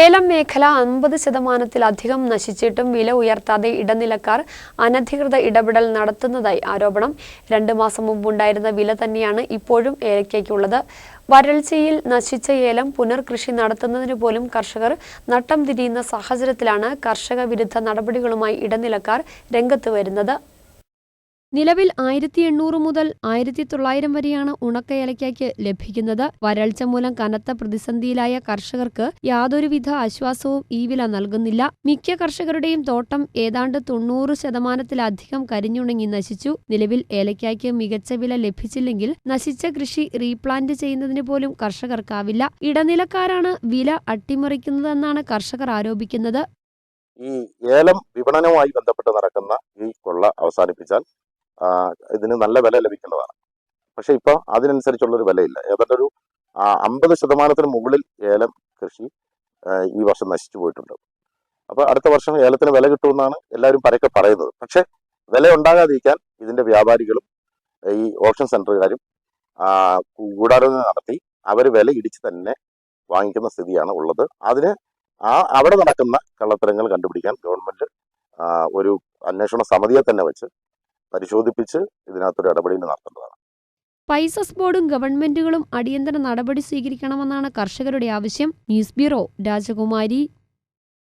ഏലം മേഖല അൻപത് ശതമാനത്തിലധികം നശിച്ചിട്ടും വില ഉയർത്താതെ ഇടനിലക്കാർ അനധികൃത ഇടപെടൽ നടത്തുന്നതായി ആരോപണം. രണ്ട് മാസം മുമ്പുണ്ടായിരുന്ന വില തന്നെയാണ് ഇപ്പോഴും ഏലയ്ക്കുള്ളത് വരൾച്ചയിൽ നശിച്ച ഏലം പുനർകൃഷി നടത്തുന്നതിന് പോലും കർഷകർ നട്ടം തിരിയുന്ന സാഹചര്യത്തിലാണ് കർഷക വിരുദ്ധ നടപടികളുമായി ഇടനിലക്കാർ രംഗത്ത് വരുന്നത്. നിലവിൽ ആയിരത്തി എണ്ണൂറ് മുതൽ ആയിരത്തി തൊള്ളായിരം വരെയാണ് ഉണക്ക ഏലയ്ക്കയ്ക്ക് ലഭിക്കുന്നത്. വരൾച്ച മൂലം കനത്ത പ്രതിസന്ധിയിലായ കർഷകർക്ക് യാതൊരുവിധ ആശ്വാസവും ഈ വില നൽകുന്നില്ല. മിക്ക കർഷകരുടെയും തോട്ടം ഏതാണ്ട് തൊണ്ണൂറ് ശതമാനത്തിലധികം കരിഞ്ഞുണങ്ങി നശിച്ചു. നിലവിൽ ഏലയ്ക്കയ്ക്ക് മികച്ച വില ലഭിച്ചില്ലെങ്കിൽ നശിച്ച കൃഷി റീപ്ലാന്റ് ചെയ്യുന്നതിന് പോലും കർഷകർക്കാവില്ല. ഇടനിലക്കാരാണ് വില അട്ടിമറിക്കുന്നതെന്നാണ് കർഷകർ ആരോപിക്കുന്നത്. ഈ ഏലം വിപണനവുമായി ബന്ധപ്പെട്ട് നടക്കുന്ന ഈ കൊള്ള അവസാനിപ്പിച്ചാൽ ഇതിന് നല്ല വില ലഭിക്കേണ്ടതാണ് പക്ഷെ ഇപ്പൊ അതിനനുസരിച്ചുള്ളൊരു വിലയില്ല. ഏതാണ്ട് ഒരു അമ്പത് ശതമാനത്തിന് മുകളിൽ ഏലം കൃഷി ഈ വർഷം നശിച്ചു പോയിട്ടുണ്ട്. അപ്പൊ അടുത്ത വർഷം ഏലത്തിന് വില കിട്ടുമെന്നാണ് എല്ലാവരും പരക്കെ പറയുന്നത്. പക്ഷെ വില ഉണ്ടാകാതിരിക്കാൻ ഇതിന്റെ വ്യാപാരികളും ഈ ഓപ്ഷൻ സെന്ററുകാരും ഗൂഢാലോചന നടത്തി അവർ വില ഇടിച്ച് തന്നെ വാങ്ങിക്കുന്ന സ്ഥിതിയാണ് ഉള്ളത്. അതിന് ആ അവിടെ നടക്കുന്ന കള്ളത്തരങ്ങൾ കണ്ടുപിടിക്കാൻ ഗവൺമെന്റ് ഒരു അന്വേഷണ സമിതിയെ തന്നെ വെച്ച് പരിശോധിപ്പിച്ച് ഇതിനകത്തൊരു ഇടപെടൽ നടത്തേണ്ടതാണ്. സ്പൈസസ് ബോർഡും ഗവൺമെന്റുകളും അടിയന്തര നടപടി സ്വീകരിക്കണമെന്നാണ് കർഷകരുടെ ആവശ്യം. ന്യൂസ് ബ്യൂറോ രാജകുമാരി.